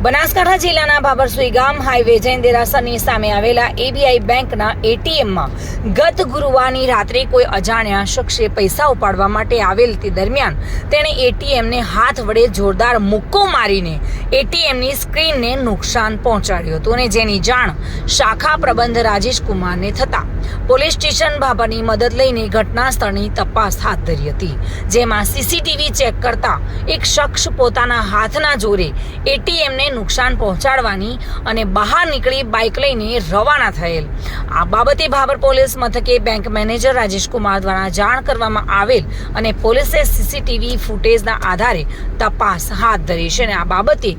બનાસકાંઠા જિલ્લાના બાબરસુઈ ગામ હાઈવે જૈન દેરાસરની સામે આવેલા એબીઆઈ બેંકના એટીએમમાં ગત ગુરુવારની રાત્રે કોઈ અજાણ્યા શખ્સે પૈસા ઉપાડવા માટે આવેલ તે દરમિયાન તેણે એટીએમને હાથ વડે જોરદાર મુક્કો મારીને એટીએમની સ્ક્રીનને નુકસાન પહોંચાડ્યું હતું અને જેની જાણ શાખા પ્રબંધ રાજેશ કુમારને થતા પોલીસ સ્ટેશન બાબાની મદદ લઈને ઘટના સ્થળની તપાસ હાથ ધરી હતી, જેમાં સીસીટીવી ચેક કરતા એક શખ્સ પોતાના હાથના જોરે એટીએમને નુકસાન પહોંચાડવાની અને બહાર નીકળી બાઇક લઈને રવાના થયેલ. આ બાબતે ભાબર પોલીસ મથકે બેંક મેનેજર રાજેશ કુમાર દ્વારા જાણ કરવામાં આવેલ અને પોલીસે સીસીટીવી ફૂટેજના આધારે તપાસ હાથ ધરી છે અને આ બાબતે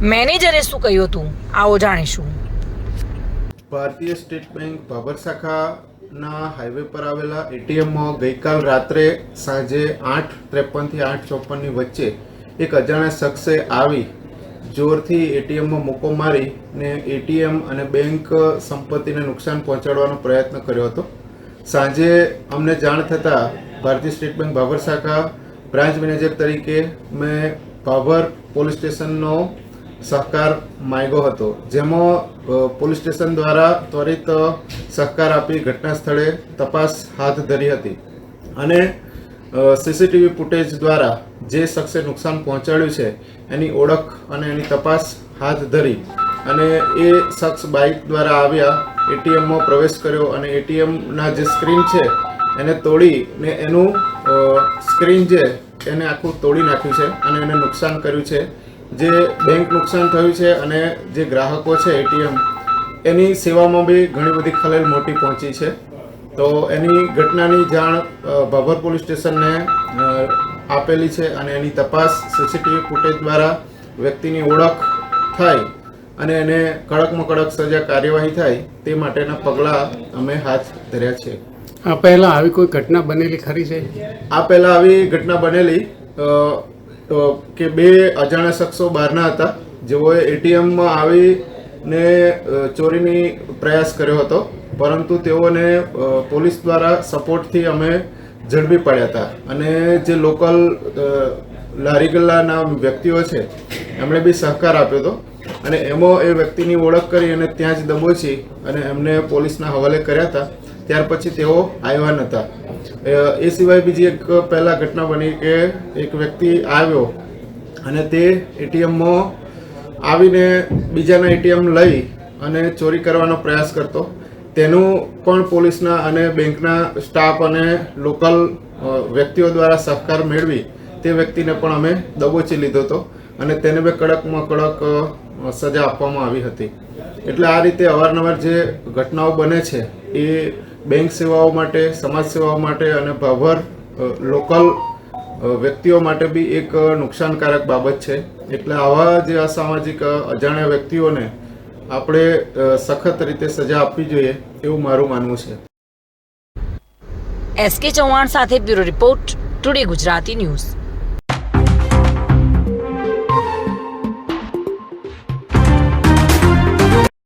મેનેજરે શું કહ્યું હતું, આવો જાણીશું. ભારતીય સ્ટેટ બેંક ભાભર શાખાના હાઈવે પર આવેલા એટીએમમાં ગઈકાલ રાત્રે સાંજે આઠ ત્રેપનથી આઠ ચોપનની વચ્ચે એક અજાણ્યા શખ્સે આવી જોરથી એટીએમમાં મૂકો મારી ને એટીએમ અને બેંક સંપત્તિને નુકસાન પહોંચાડવાનો પ્રયત્ન કર્યો હતો. સાંજે અમને જાણ થતાં ભારતીય સ્ટેટ બેંક ભાભર શાખા બ્રાન્ચ મેનેજર તરીકે મેં ભાભર પોલીસ સ્ટેશનનો સહકાર માંગ્યો હતો. જેમાં પોલીસ સ્ટેશન દ્વારા ત્વરિત સહકાર આપી ઘટના સ્થળે તપાસ હાથ ધરી હતી. અને સીસીટીવી ફૂટેજ દ્વારા જે શખ્સે નુકસાન પહોંચાડ્યું છે, એની ઓળખ અને એની તપાસ હાથ ધરી અને એ શખ્સ બાઇક દ્વારા આવ્યા, એટીએમમાં પ્રવેશ કર્યો અને એટીએમના જે સ્ક્રીન છે, એને તોડીને એનું સ્ક્રીન છે એને આખું તોડી નાખ્યું છે અને એને નુકસાન કર્યું છે. જે બેંક નુકસાન થયું છે અને જે ગ્રાહકો છે એટીએમ એની સેવામાં બી ઘણી બધી ખલેલ મોટી પહોંચી છે. તો એની ઘટનાની જાણ ભાભર પોલીસ સ્ટેશનને આપેલી છે અને એની તપાસ સીસીટીવી ફૂટેજ દ્વારા વ્યક્તિની ઓળખ થાય અને એને કડકમાં કડક સજા કાર્યવાહી થાય તે માટેના પગલાં અમે હાથ ધર્યા છે. આ પહેલાં આવી કોઈ ઘટના બનેલી ખરી છે? આ પહેલાં આવી ઘટના બનેલી કે બે અજાણ્યા શખ્સો બહારના હતા. જેઓએ એટીએમમાં આવીને ને ચોરીની પ્રયાસ કર્યો હતો. પરંતુ તેઓને પોલીસ દ્વારા સપોર્ટથી અમે ઝડપી પડ્યા હતા. અને જે લોકલ લારી ગલ્લાના વ્યક્તિઓ છે, એમણે બી સહકાર આપ્યો હતો. અને એમાં એ વ્યક્તિની ઓળખ કરી અને ત્યાં જ દબોચી અને એમને પોલીસના હવાલે કર્યા હતા. ત્યાર પછી તેઓ આવ્યા નહોતા એ સિવાય બીજી એક પહેલા ઘટના બની કે એક વ્યક્તિ આવ્યો અને તે એટીએમમાં આવીને બીજાના એટીએમ લઈ અને ચોરી કરવાનો પ્રયાસ કરતો. તેનું પણ પોલીસના અને બેંકના સ્ટાફ અને લોકલ વ્યક્તિઓ દ્વારા સહકાર મેળવી તે વ્યક્તિને પણ અમે દબોચી લીધો હતો અને તેને બે કડકમાં કડક સજા આપવામાં આવી હતી. એટલે આ રીતે અવારનવાર જે ઘટનાઓ બને છે, એ બેંક સેવાઓ માટે, સમાજ સેવાઓ માટે અને ભાભર લોકલ વ્યક્તિઓ માટે બી એક નુકસાનકારક બાબત છે. એટલે આવા જે અસામાજિક અજાણ્યા વ્યક્તિઓને આપણે સખત રીતે સજા આપવી જોઈએ એવું મારું માનવું છે. એસકે ચૌહાણ સાથે bureau report today Gujarati news.